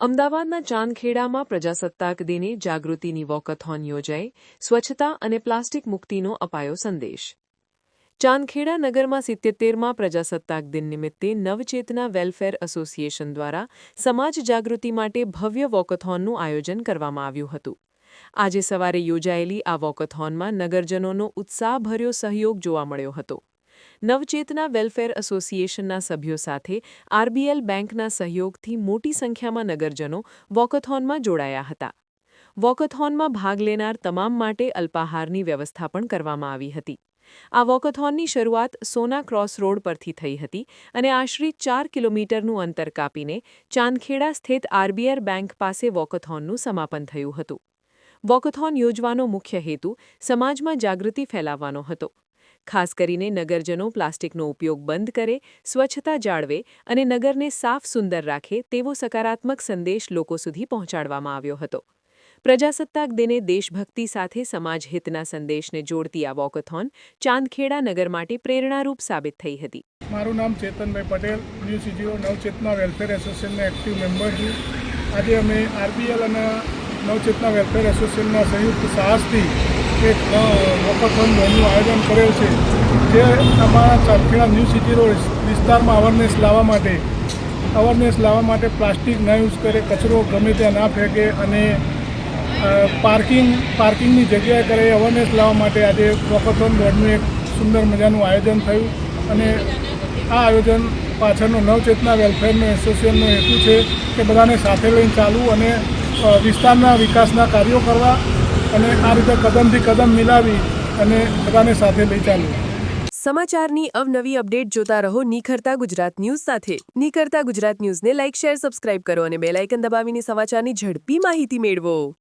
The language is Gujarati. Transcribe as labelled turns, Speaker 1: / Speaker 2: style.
Speaker 1: અમદાવાદના ચાંદખેડામાં પ્રજાસત્તાક દિને જાગૃતિની વોકથોન યોજાઈ, સ્વચ્છતા અને પ્લાસ્ટિક મુક્તિનો અપાયો સંદેશ. ચાંદખેડા નગરમાં સિત્યોતેરમાં પ્રજાસત્તાક દિન નિમિત્તે નવચેતના વેલફેર એસોસિએશન દ્વારા સમાજ જાગૃતિ માટે ભવ્ય વોકથોનનું આયોજન કરવામાં આવ્યું હતું. આજે સવારે યોજાયેલી આ વોકથોનમાં નગરજનોનો ઉત્સાહભર્યો સહયોગ જોવા મળ્યો હતો. નવચેતના વેલફેર એસોસિએશનના સભ્યો સાથે આરબીએલ બેંકના સહયોગથી મોટી સંખ્યામાં નગરજનો વોકથોનમાં જોડાયા હતા. વોકથોનમાં ભાગ લેનાર તમામ માટે અલ્પાહારની વ્યવસ્થા પણ કરવામાં આવી હતી. આ વોકથોનની શરૂઆત સોના ક્રોસ રોડ પરથી થઈ હતી અને આશરે ચાર કિલોમીટરનું અંતર કાપીને ચાંદખેડા સ્થિત આરબીઆર બેંક પાસે વોકથોનનું સમાપન થયું હતું. વોકથોન યોજવાનો મુખ્ય હેતુ સમાજમાં જાગૃતિ ફેલાવવાનો હતો. ખાસ કરીને નગરજનો પ્લાસ્ટિકનો ઉપયોગ બંધ કરે, સ્વચ્છતા જાળવે અને નગરને સાફ સુંદર રાખે તેવો સકારાત્મક સંદેશ લોકો સુધી પહોંચાડવામાં આવ્યો હતો. પ્રજાસત્તાક દિને દેશભક્તિ સાથે સમાજહિતના સંદેશને જોડતી આ વોકથોન ચાંદખેડા નગર માટે પ્રેરણારૂપ સાબિત થઈ હતી.
Speaker 2: મારું નામ Chetanbhai Patel new CGO Navchetna welfare એસોસિએશનના એક્ટિવ મેમ્બર છું. આજે અમે આરબીએલ અને નવચેતના વેલફેર એસોસિએશનના સંયુક્ત સાહસથી એક વોકથોન દોડનું આયોજન કરેલ છે, જે અમારા ચાંદખેડા ન્યૂ સિટી રોડ વિસ્તારમાં અવેરનેસ લાવવા માટે અવેરનેસ લાવવા માટે પ્લાસ્ટિક ન યુઝ કરે, કચરો ગમે ત્યાં ના ફેંકે અને પાર્કિંગ, પાર્કિંગની જગ્યાએ કરે અવેરનેસ લાવવા માટે આજે વોકથોન દોડનું એક સુંદર મજાનું આયોજન થયું અને આ આયોજન પાછળનો નવચેતના વેલફેરનો એસોસિએશનનો હેતુ છે કે બધાને સાથે લઈને ચાલવું અને વિસ્તારના વિકાસના કાર્યો કરવા અને આ રીતે કદમથી કદમ મિલાવી અને બધાને સાથે લઈ ચાલવું
Speaker 3: સમાચારની અવનવી અપડેટ જોતા રહો નિખરતા ગુજરાત ન્યૂઝ સાથે. નિખરતા ગુજરાત ન્યૂઝને લાઇક, શેર, સબસ્ક્રાઇબ કરો અને બેલ આઇકન દબાવીને સમાચારની ઝડપી માહિતી મેળવો.